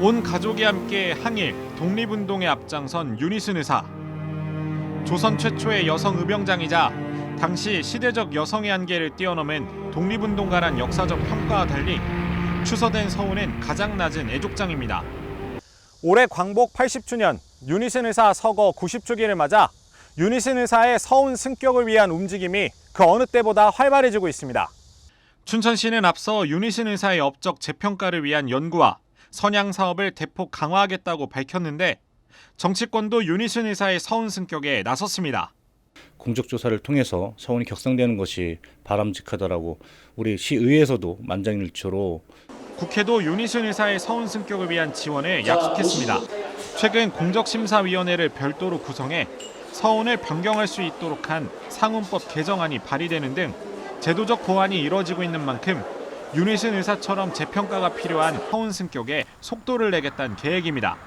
온 가족이 함께 항일 독립운동에 앞장선 유니슨 의사. 조선 최초의 여성 의병장이자 당시 시대적 여성의 한계를 뛰어넘은 독립운동가란 역사적 평가와 달리 추서된 서훈은 가장 낮은 애족장입니다. 올해 광복 80주년 유니슨 의사 서거 90주기를 맞아 유니슨 의사의 서훈 승격을 위한 움직임이 그 어느 때보다 활발해지고 있습니다. 춘천시는 앞서 유니슨 의사의 업적 재평가를 위한 연구와 선양 사업을 대폭 강화하겠다고 밝혔는데 정치권도 유니슨 의사의 서훈 승격에 나섰습니다. 공적 조사를 통해서 서운이 격상되는 것이 바람직하다라고 우리 시의회에서도 만장일치로 국회도 유니슨 의사의 서훈 승격을 위한 지원을 약속했습니다. 최근 공적심사위원회를 별도로 구성해 서훈을 변경할 수 있도록 한 상훈법 개정안이 발의되는 등 제도적 보완이 이뤄지고 있는 만큼 유니슨 의사처럼 재평가가 필요한 서훈 승격에 속도를 내겠다는 계획입니다.